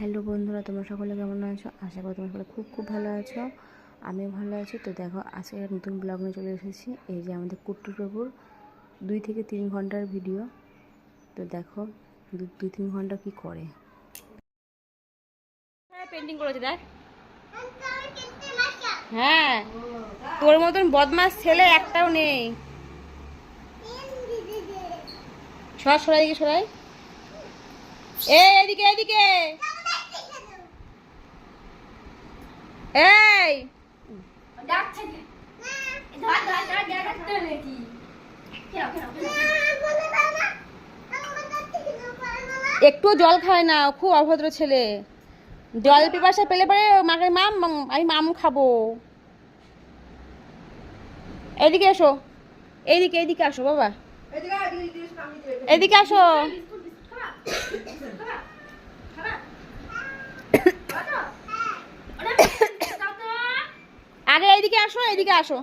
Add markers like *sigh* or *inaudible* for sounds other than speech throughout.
Hello বন্ধুরা তোমরা সকলে কেমন আছো? আশা করি তোমরা সকলে খুব খুব ভালো আছো। আমিও ভালো আছি। তো দেখো আজকে একটা নতুন ব্লগ নিয়ে চলে এসেছি। এই যে আমাদের কুট্টু প্রভুর দুই থেকে তিন ঘণ্টার ভিডিও। তো দেখো দুই তিন ঘণ্টা কি করে? পেন্টিং করেছে দেখ। হ্যাঁ তোর মতন বদমাস ছেলে একটাও নেই। সর সরাই দিকে সরাই। এই এদিকে এদিকে এই! একটু জল খায় না খুব অভদ্র ছেলে। জল পিপাসা পেলে পরে মাকে মাম আমি মাম খাব। এদিকে এসো। এইদিকে এইদিকে আসো বাবা। এদিকে আসো। আগে এইদিকে আসো এইদিকে আসো।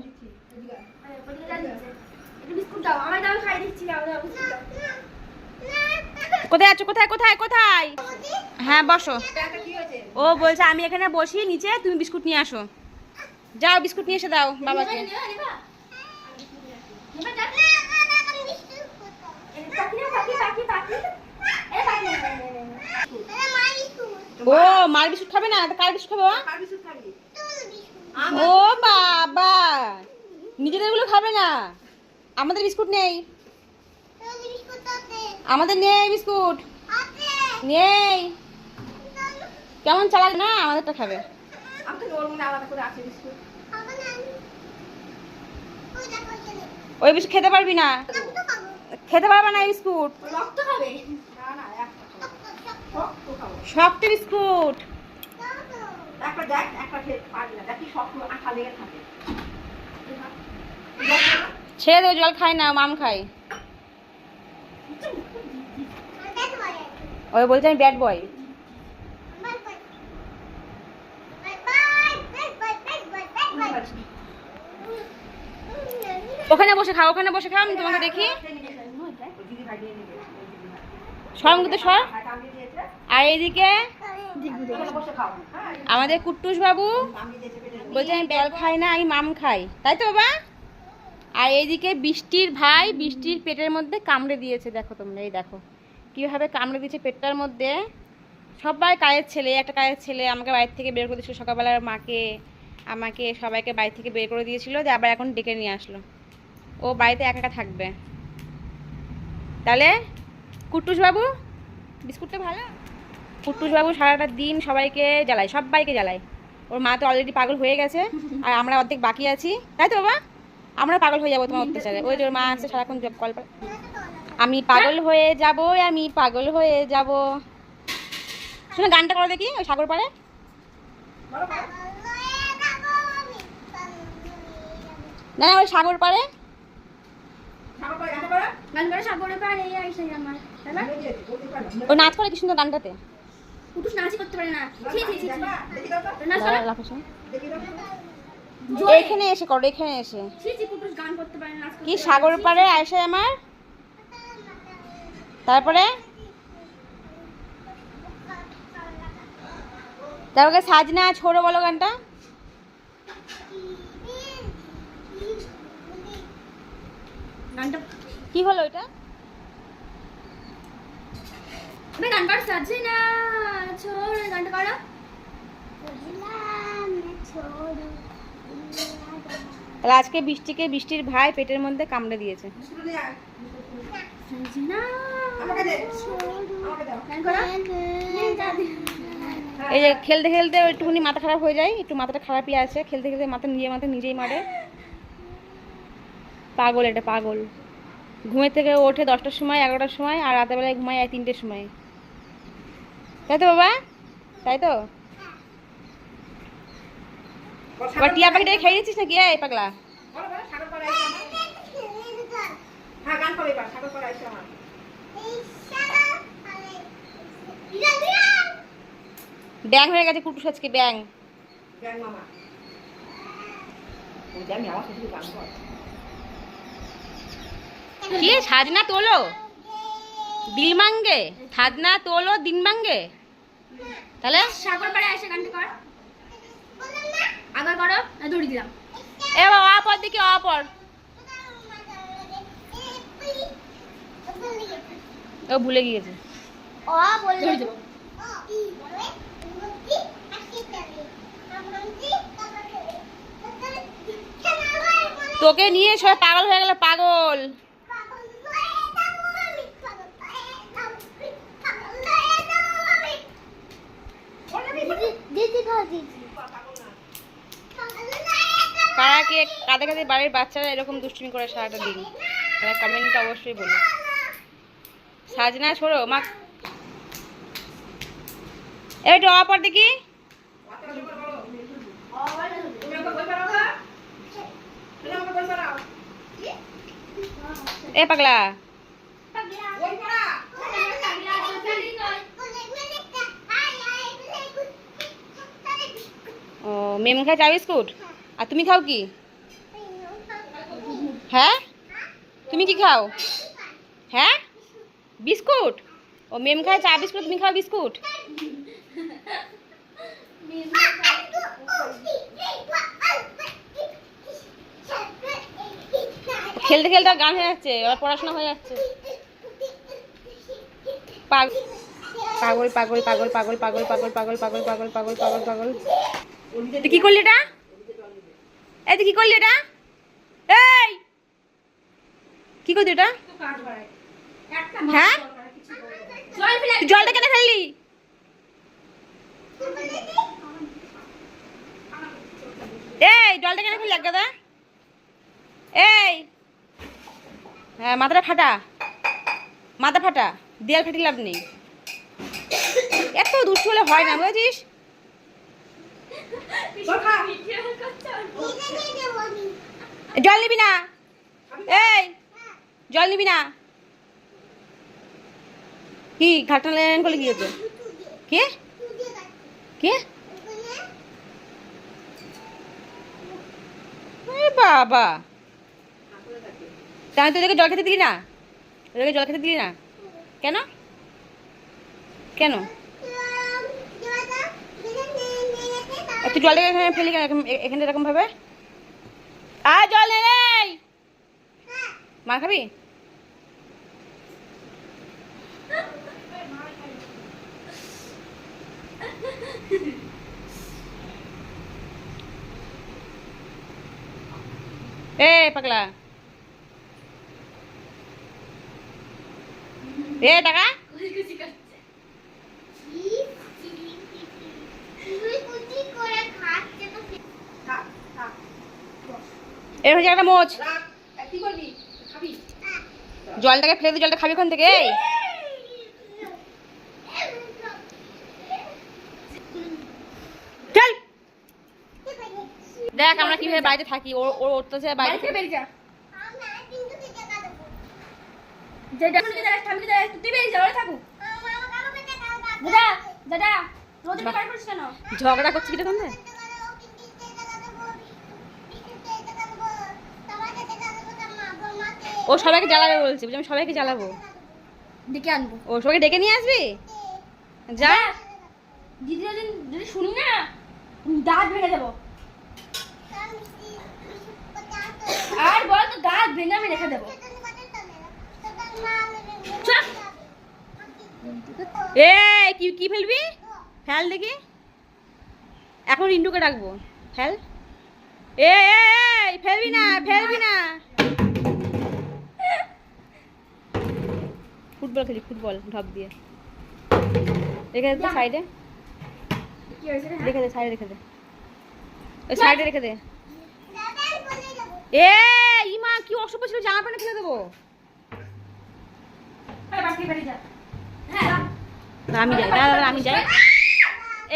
কোথায় আছো? কোথায় কোথায় কোথায়? হ্যাঁ বসো। ও বলছে, আমি এখানে বসি, নিচে তুমি বিস্কুট নিয়ে আসো। যাও, বিস্কুট নিয়ে এসে দাও বাবাকে। ও মার বিস্কুট খাবে না? কার বিস্কুট খাবে? ও? বাবা। নিজেদেরগুলো খাবে না? আমাদের বিস্কুট নেই। আমাদের নেই বিস্কুট। নেই। কেমন চালাক না? আমাদেরটা খাবে। ওই বিস্কুট খেতে পারবি না। খেতে পারবে না এই বিস্কুট। সফট বিস্কুট ছেড়ে দেবো জল খায় না মাম খায়। ওই বলছে আমি ব্যাড বয়। ওখানে বসে খাও ওখানে বসে খাও আমি তোমাকে দেখি। আর আমাদের কুট্টুস বাবু বলছে, আমি বেল খাই না, আমি মাম খাই। তাই তো, বাবা? আর এইদিকে বৃষ্টির ভাই বৃষ্টির পেটের মধ্যে কামড়ে দিয়েছে, দেখো তোমরা, এই দেখো। কীভাবে কামড়ে দিয়েছে পেটটার মধ্যে। সবাই কায়ের ছেলে, একটা কায়ের ছেলে আমাকে বাড়ি থেকে বের করে দিয়েছিল সকালবেলার মাকে, আমাকে সবাইকে বাড়ি থেকে বের করে দিয়েছিল যে আবার এখন ডেকে নিয়ে আসলো। ও বাড়িতে একা একা থাকবে। তাহলে কুট্টুস বাবু বিস্কুটটা ভালো? কুট্টুস বাবু সারাটা দিন সবাইকে জ্বালায় সবাইকে জ্বালায়। ওর মা তো অলরেডি পাগল হয়ে গেছে, আর আমরা অর্ধেক বাকি আছি। তাই তো বাবা? আমরা পাগল হয়ে যাব তোমার অত্যাচারে। ওই যে ওর মা আছে, সারাক্ষণ জব কল আমি পাগল হয়ে যাব আমি পাগল হয়ে যাব। শুনে, গানটা করো দেখি, ওই সাগর পাড়ে। না, ওই সাগর পাড়ে। ও নাচ করে কি সুন্দর গানটাতে? দাঁড়া, লাফো শোন। এইখানে এসে করো এখানে এসে। কি সাগর পাড়ে আসে আমার? তারপরে? তারপরে সাজনা ছোড়ো বলো গানটা। কি হলো এটা? তাহলে আজকে বৃষ্টিকে বৃষ্টির ভাই পেটের মধ্যে কামড়ে দিয়েছে। এই যে খেলতে খেলতে একটুখানি মাথা খারাপ হয়ে যায় একটু মাথাটা খারাপই আছে খেলতে খেলতে মাথা নিজের মাথা নিজেই মারে। পাগল এটা পাগল। ঘুমের থেকে ওঠে দশটার সময় এগারোটার সময় আর রাতের বেলায় ঘুমায় আর তিনটের সময়। তাই তো বাবা? তাই তো? টিয়া পাখিটাকে খেয়ে দিচ্ছিস নাকি? এই পাগলা। ব্যাং হয়ে গেছে কুটুস আজকে ব্যাং। কি সাজনা তোলো দিল মাঙ্গে সাজনা তোলো দিন মাঙ্গে তাহলে সাগর পাড়ে এসে গানটি কর আবার করো দড়ি দিলাম এ বাবা অপর দিকে অপর ও ভুলে গিয়েছে দেবো তোকে নিয়ে সবাই পাগল হয়ে গেল পাগল দিদি খাও দিদি কারা কে কাদের কাদের বাড়ির বাচ্চারা এরকম দুষ্টুমি করে সারাটা দিন? তারা কমেন্টটা অবশ্যই বলো সাজনা ছোড়ো মা। একটু অপর দেখি। এ পাগলা। ও মেম খায় চা বিস্কুট আর তুমি খাও কি হ্যাঁ তুমি কি খাও হ্যাঁ বিস্কুট ও মেম খায় চা বিস্কুট তুমি খাও বিস্কুট খেলতে খেলতে গান হয়ে যাচ্ছে এবার পড়াশোনা হয়ে যাচ্ছে পাগ- পাগল পাগল পাগল পাগল পাগল পাগল পাগল পাগল পাগল পাগল পাগল পাগল তুই কি করলি এটা? এই তুই কি করলি এটা? এই! কি করলি এটা? হ্যাঁ? জলটা কেন ফেললি? এই জলটা কেন ফেললি একগাদা। এই! হ্যাঁ মাথাটা ফাটা। মাথা ফাটা। দেয়াল ফাটি লাভ নেই। এত দুষ্টু হলে হয় না বুঝেছিস? জল নিবি না। এই, জল নিবি না। কি, ঘাটটা লেন করলে কি? হতো কে? কে বাবা। তাই তোদেরকে জল খেতে দিলি না? তোদেরকে জল খেতে দিলি না? কেন? কেন? তুই জলটাকে এখানে ফেলি কেন এরকম- এ- এখানে এরকম ভাবে। আর জল নে রে মার খাবি? এ, পাগলা। এ, টাকা। এর হচ্ছে একটা মোচ। জলটাকে ফেলে দিয়ে জলটা খাবি ওখান থেকে দেখ আমরা কীভাবে বাড়িতে থাকি ওর ওর অত্যাচার থেকে বেরিয়ে যা। আমি দাঁড়া আমি দাঁড়া তুই বেরিয়ে যা ওরা থাকুক দাদা দাদা রোজ বার করিস কেন ঝগড়া করছি কীরকম রে ও সবাইকে জ্বালাবে বলছে বলছি আমি সবাইকে জ্বালাবো। ডেকে আনব। ও সবাইকে ডেকে নিয়ে আসবি? যা। দিদি যদি শুনি না দাঁত ভেঙে দেবো আর বল তো দাঁত ভেঙে আমি রেখে দেবো। এ কি কি ফেলবি? ফেল দেখি। এখন রিন্টুকে ডাকবো। ফেল। এ, ফেলবি না ফেলবি না। ফুটবল খেলি ফুটবল ঢপ দিয়ে। রেখে দে সাইডে? রেখে দে সাইডে রেখে দে। ওই সাইডে রেখে দে। এ ইমা কি অসভ্য ছিল জামা প্যান্ট ফেলে দেবো। হ্যাঁ আমি যাই। দাদা দাদা, আমি যাই।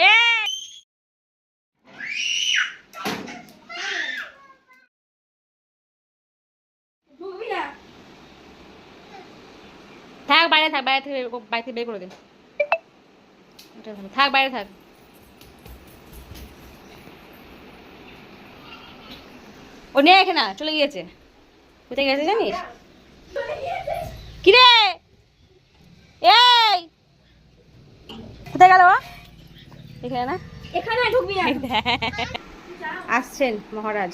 এ ঢুকবি না থাক বাইরে থেকে বাইরে থেকে বের করে দিন থাক, বাইরে থাক। ও নেই এখানে না, চলে গিয়েছে। কোথায় গেছে জানিস? কিরে? এই! কোথায় গেল ও? এখানে না? এখানে ঢুকবি না। *laughs* আসছেন মহারাজ।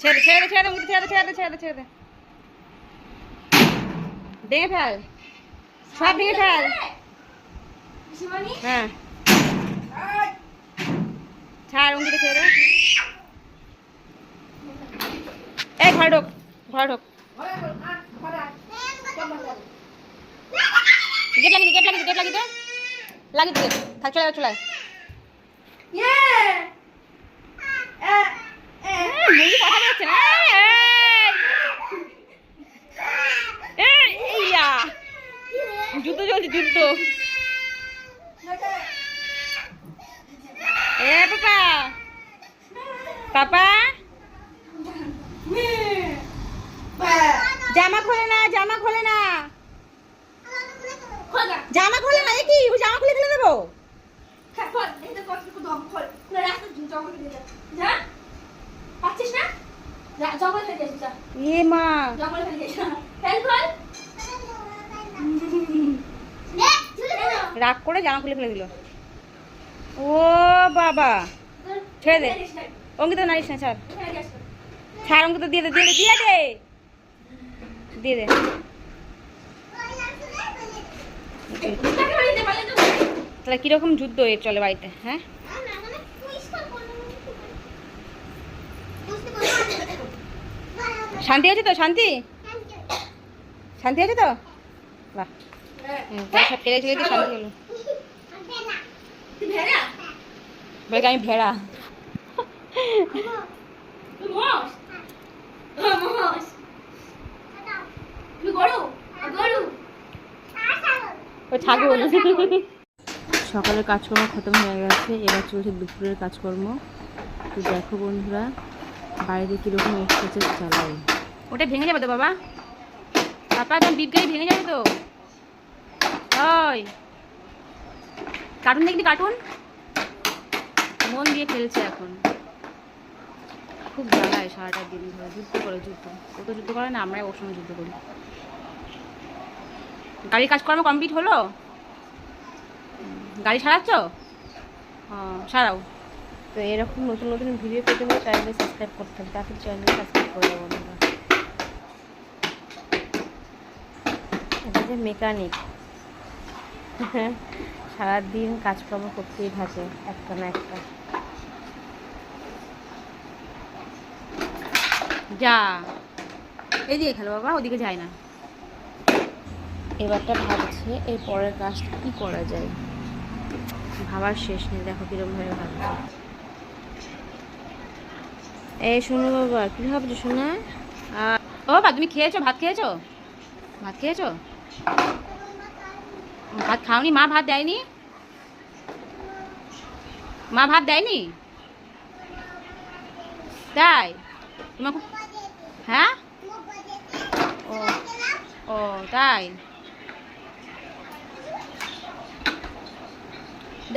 ছেড়ে ছেড়ে ছেড়ে ছেড়ে ছেড়ে ছেড়ে ছেড়ে। ভেঙে ফেল। সব ভেঙে ফেল। হ্যাঁ। ছাড় ছেড়ে দে এই, ঘরে ঢোক ঘরে ঢোক। লাগিয়ে গেট দে লাগিয়ে দে। থাক, চলে চলে। জুতো চলছে জুতো। এ পাপা। পাপা। জামা খোলে না জামা খোলে না। জামা খোলে না কি? জামা খুলে ফেলে দেবো? খা- খোল এই তো কষ্ট করে দম খোল। না রাস্তা জঙ্গল ফেলে যা। যা। পাচ্ছিস না? যা জঙ্গল ফেলে যাস যা। এ মা। জঙ্গল ফেলে রাগ করে জামা খুলে ফেলে দিল। ও বাবা। ছেড়ে দে। অঙ্কিত নারিস না, ছাড়। ছাড় অঙ্কিত, দিয়ে দে দিয়ে দে দিয়ে দে। দিয়ে দে। তাহলে কীরকম যুদ্ধ এর চলে বাড়িতে হ্যাঁ? শান্তি আছে তো, শান্তি? শান্তি আছে তো? বাহ। ফেলে চলে শান্তি হলো। বলে আমি ভেড়া। ছাগল। সকালের কাজকর্ম খতম হয়ে গেছে এবার চলছে দুপুরের কাজকর্ম। তো দেখো বন্ধুরা বাইরে কীরকম এক্সপ্রেসেস চালাই ওটা ভেঙে যাবে তো বাবা? বাবা তোমার বিপ গাড়ি ভেঙে যাবে তো। ওই। কার্টুন দেখবি কার্টুন? মন দিয়ে খেলছে এখন। খুব জ্বালায় সারাটা দিন ধরে, যুদ্ধ করে, যুদ্ধ। ও তো যুদ্ধ করে না, আমরাই ওর সঙ্গে যুদ্ধ করি। গাড়ির কাজকর্ম কমপ্লিট হলো? গাড়ি সারাচ্ছ? ও সারাও। তো এরকম নতুন নতুন ভিডিও পেতে হলে চ্যানেলে সাবস্ক্রাইব করতে হবে। তাকে চ্যানেলে সাবস্ক্রাইব করে দেবো বন্ধুরা এটা যে মেকানিক সারাদিন কাজকর্ম করতেই থাকে একটা না একটা। যা। এইদিকে খেলো বাবা ওদিকে যায় না। এবারটা ভাবছে এর পরের কাজটা কি করা যায়। ভাবার শেষ নেই দেখো কীরকম ভাবে ভাবছে। এই শোনো বাবা কি ভাবছ শোনা? ও বাবা তুমি খেয়েছো? ভাত খেয়েছো? ভাত খেয়েছো? ভাত খাওনি? মা ভাত দেয়নি? মা ভাত দেয়নি? তাই? খুব হ্যাঁ? ও ও, তাই?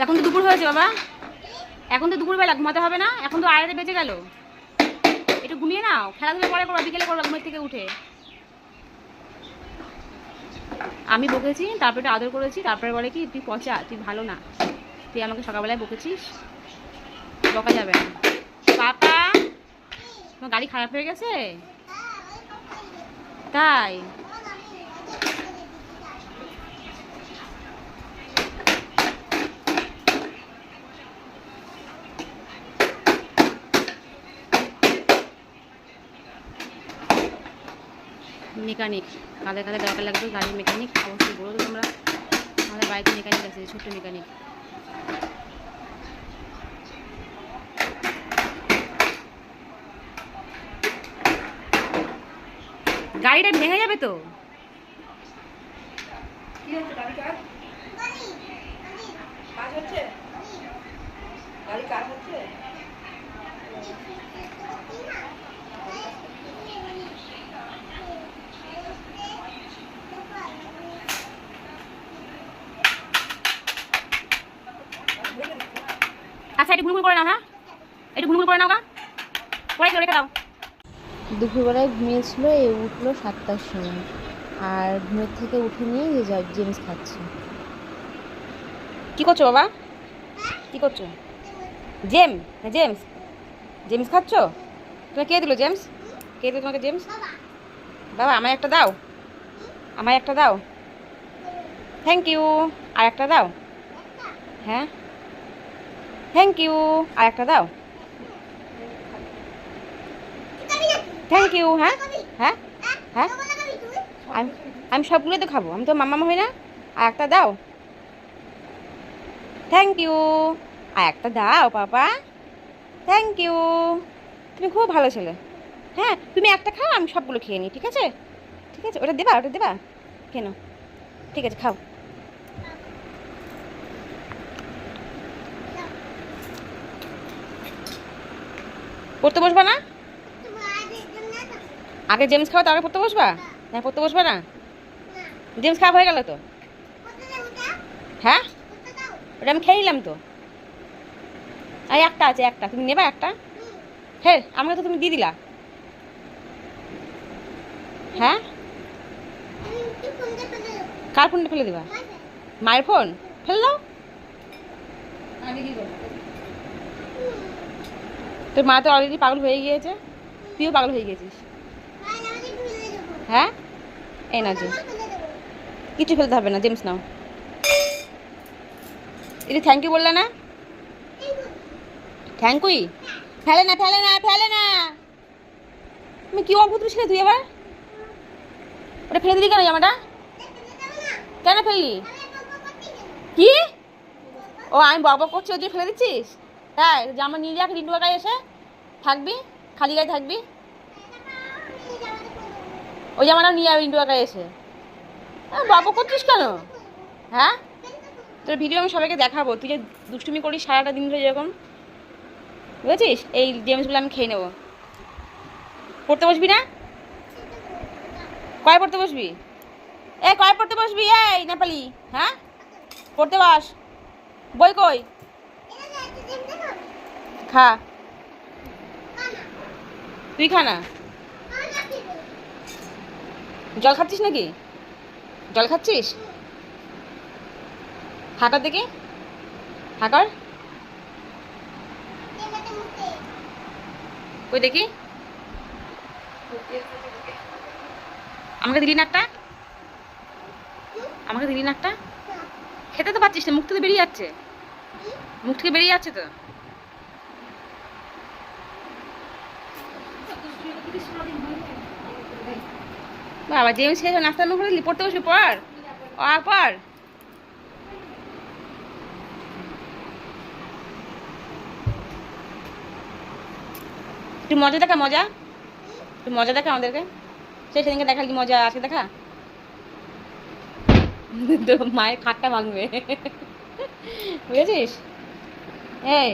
এখন তো দুপুর হয়েছে বাবা। এখন তো দুপুরবেলা, ঘুমাতে হবে না? এখন তো আড়াইটে বেজে গেল। একটু ঘুমিয়ে নাও। খেলাধুলা পরে করো, বিকেলে করো, ঘুমের থেকে উঠে। আমি বকেছি, তারপরে আদর করেছি, তারপরে বলে কি, তুই পচা, তুই ভালো না। তুই আমাকে সকালবেলায় বকেছিস? বকা যাবে না। পাপা তোমার গাড়ি খারাপ হয়ে গেছে? তাই? মেকানিক। কালে কালে দরকার লাগবে গাড়ির মেকানিক অবশ্যই বলো তো তোমরা। আমাদের বাড়িতে মেকানিক আছে ছোট্ট মেকানিক। গাড়িটা ভেঙে যাবে তো? কি হচ্ছে গাড়ি কাজ কাজ হচ্ছে? গাড়ি কাজ হচ্ছে? আচ্ছা করে নাও হ্যাঁ? একটু করে নাও গা। পরে কেউ রেখে দাও। দুপুরবেলায় ঘুমিয়েছিল এ উঠল সাতটার সময়। আর ঘুমের থেকে উঠে নিয়ে যে যা- জেমস খাচ্ছে। কি করছ বাবা? কি করছ? জেম না জেমস। জেমস খাচ্ছ? তুমি কে দিল জেমস? কে দিল তোমাকে জেমস? বাবা আমায় একটা দাও। আমায় একটা দাও। থ্যাংক ইউ আর একটা দাও। হ্যাঁ? থ্যাংক ইউ আর একটা দাও। থ্যাংক ইউ হ্যাঁ? হ্যাঁ? হ্যাঁ? আমি আমি সবগুলোই তো খাব। আমি তো মামা হই না। আর একটা দাও। থ্যাংক ইউ আর একটা দাও, পাপা। থ্যাংক ইউ তুমি খুব ভালো ছেলে। হ্যাঁ তুমি একটা খাও, আমি সবগুলো খেয়ে নিই, ঠিক আছে? ঠিক আছে, ওটা দেবা ওটা দেবা? কেন? ঠিক আছে, খাও। পড়তে বসবা না? আগে জেমস খাও তারপরে পড়তে বসবা? না। পড়তে বসবা না? জেমস খাওয়া হয়ে গেল তো? হ্যাঁ? ওটা আমি খেয়ে নিলাম তো। আর একটা আছে একটা। তুমি নেবা একটা? হ্যাঁ আমাকে তো তুমি দিয়ে দিলা। হ্যাঁ? কার ফোনটা ফেলে দিবা? মায়ের। ফোন? ফেলে দাও। তোর মা তো অলরেডি পাগল হয়ে গিয়েছে। তুইও পাগল হয়ে গেছিস। হ্যাঁ? এই না, জেমস। কিছু ফেলতে হবে না, জেমস, নাও। এটা থ্যাংক ইউ বললে না? থ্যাংক ইউ ফেলে না ফেলে না ফেলে না। তুমি কি অদ্ভুত ছিলে তুই এবার? ওটা ফেলে দিলি কেন জামাটা? কেন ফেললি? কি? ও, আমি বক করছি ওই ফেলে দিচ্ছিস? তাই জামা নিয়ে যাক রিন্টু কাকাই এসে থাকবি, খালি গায়ে থাকবি। ওই জামাটাও নিয়ে যাবে রিন্টু কাকাই এসে। বক করছিস কেন? হ্যাঁ? তোর ভিডিও আমি সবাইকে দেখাবো। তুই যে দুষ্টুমি করিস সারাটা দিন ধরে যখন বুঝেছিস? এই জেমসগুলো আমি খেয়ে নেব। পড়তে বসবি না? কয় পড়তে বসবি? এ কয় পড়তে বসবি? এই, নেপালি হ্যাঁ? পড়তে বস। বই কই? খা। তুই খা না। জল খাচ্ছিস নাকি? জল খাচ্ছিস? হাঁকার দেখি হাঁকার ওই দেখি? আমাকে দিলি না একটা? আমাকে দিলি না একটা? খেতে তো পাচ্ছিস না, মুখ থেকে বেরিয়ে যাচ্ছে। মুখ থেকে বেরিয়ে যাচ্ছে তো। বাবা জেমস খেয়ে নাস্তা করে পড়তে বসবি পর আর পর একটু মজা দেখা, মজা। একটু মজা দেখা আমাদেরকে। সেই সেদিনকে দেখাল কি মজা আছে দেখা? *laughs* মায়ের খাটটা ভাঙবে। *laughs* বুঝেছিস? এই।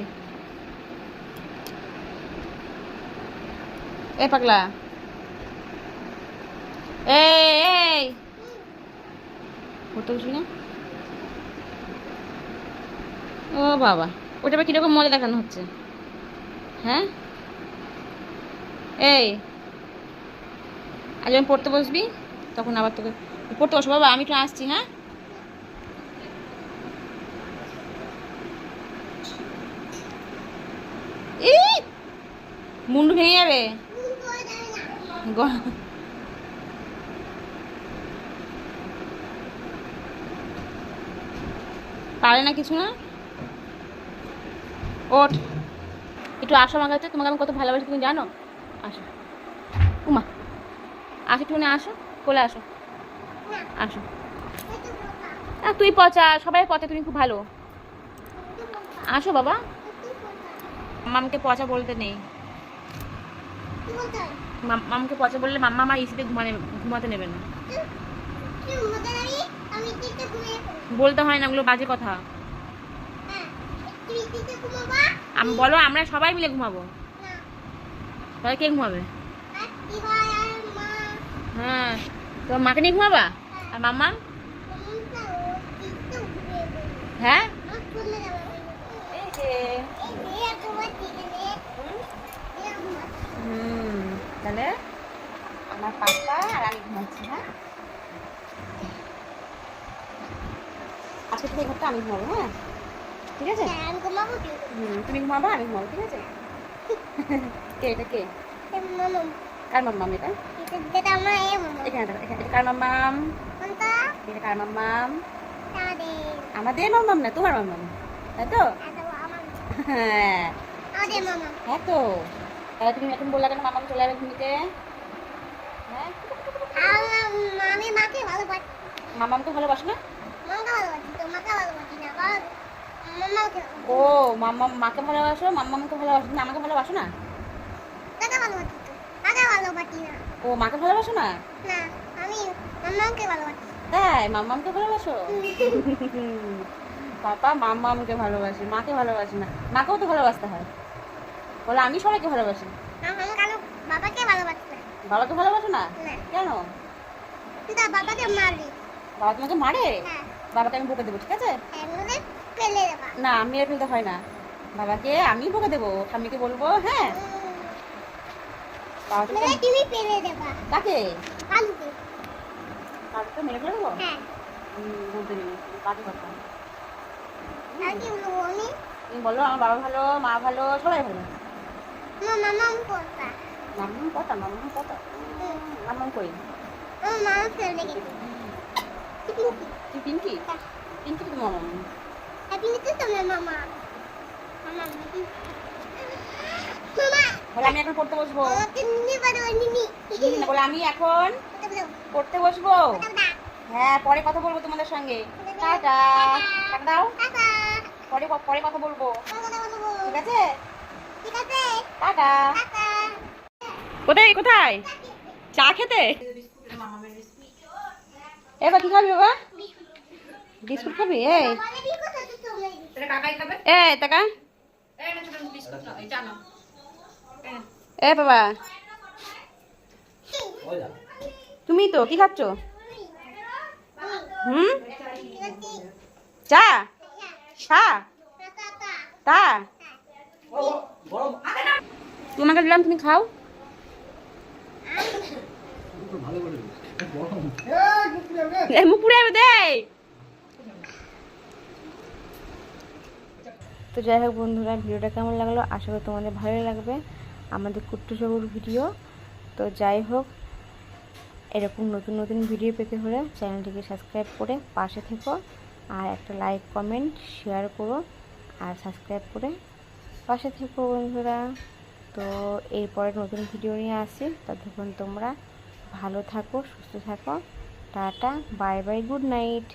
এ পাগলা। এই পড়তে বসবি না? ও বাবা ওটা আবার কীরকম মজা দেখানো হচ্ছে? হ্যাঁ? এই। আজ আমি পড়তে বসবি, তখন আবার তোকে পড়তে বসো বাবা, আমি একটু আসছি হ্যাঁ? মুন্ডু ভেঙে যাবে। পারে না কিছু না? ওঠ। একটু আসো আমার কাছে, তোমাকে আমি কত ভালোবাসি, তুমি জানো? আসো। উমা। আসো, একটুখানি আসো, কোলে আসো। আসো। তুই পচা, সবাই পচা, তুমি খুব ভালো। আসো বাবা। মামকে পচা বলতে নেই। মামকে পচা বললে মাম্মা আমার ইসিতে ঘুমানে ঘুমাতে নেবে না। বলতে হয় না ওগুলো বাজে কথা। আমি বলো আমরা সবাই মিলে ঘুমাবো। তাহলে কে ঘুমাবে? হ্যাঁ তো মাকে নিয়ে ঘুমাবা? আর মাম্মা হ্যাঁ? হুম। তাহলে আমার পাপা আর আমি ঘুমাচ্ছি হ্যাঁ আজকে থেকে ঘরটা আমি ঘুমাবো হ্যাঁ ঠিক আছে হুম, তুমি ঘুমাবা আমি ঘুমাবো ঠিক আছে কে এটা কে কার মাম্মাম এটা এখানে দেখো এখানে এটা কার মাম্মাম এটা কার মাম্মাম আমাদের মাম্মাম না তোমার মাম্মাম তাই তো হ্যাঁ হ্যাঁ তো তাহলে তুমি এখন বললা কেন মামাম চলে যাবে ঘুমিতে? হ্যাঁ? আমি মাকে ভালোবাসি। মামামকে ভালোবাসো না? ও মাম্মাম মাকে ভালোবাসো মাম্মামকে ভালোবাসো না আমাকে ভালোবাসো না? ও মাকে ভালোবাসো না? আমি ভালোবাসি। তাই মাম্মামকে ভালোবাসো? *laughs* পাপা মাম্মামকে ভালোবাসে মাকে ভালোবাসে না মাকেও তো ভালোবাসতে হয়। বলে আমি সবাইকে ভালোবাসি। বাবাকে ভালোবাসি না। বাবাকে ভালোবাসো না? কেন? বাবাকে মারি। বাবা তোমাকে মারে? হ্যাঁ। বাবাকে আমি বকে দেবো ঠিক আছে? দেবা। না মেরে ফেলতে হয় না। বাবাকে আমি বকে দেবো ঠাম্মিকে বলব হ্যাঁ? তো- মানে ফেলে দেবা। কাকে? কাকে মেরে হ্যাঁ। বলতে নেই। কাকে কথা বলো আমার বাবা ভালো মা ভালো সবাই ভালো। আমার মামা কোথা কথা মাম্মাম কথা মাম্মাম কই আমার ফেলে গেছে তুই পিঙ্কি পিঙ্কি তো মাম্মাম হ্যাপি নিতে তোমার মামা মামা মামা বলে আমি এখন পড়তে বসবো বলে আমি এখন পড়তে বসবো হ্যাঁ পরে কথা বলব তোমাদের সঙ্গে টাটা টাটা দাও পরে পরে কথা বলব কথা বলব ঠিক আছে ঠিক আছে কোথায় কোথায়? চা খেতে? এবার কি খাবি বাবা? বিস্কুট খাবি? এই। তুমি টাকা। এ বাবা। তুমি তো, কি খাচ্ছ? হুম? চা? চা? তা? তোমাকে দিলাম, তুমি খাও। তো যাই হোক বন্ধুরা, ভিডিওটা কেমন লাগল? আশা করি তোমাদের ভালো লাগবে। আমাদের কুট্টু সবুর ভিডিও। তো যাই হোক, এরকম নতুন নতুন ভিডিও পেতে হলে চ্যানেলটিকে সাবস্ক্রাইব করে পাশে থেকো। আর একটা লাইক, কমেন্ট, শেয়ার করো। আর সাবস্ক্রাইব করে পাশে থেকো বন্ধুরা। তো এরপরে নতুন ভিডিও নিয়ে আসি। ততক্ষণ তোমরা ভালো থাকো, সুস্থ থাকো। Tata bye bye good night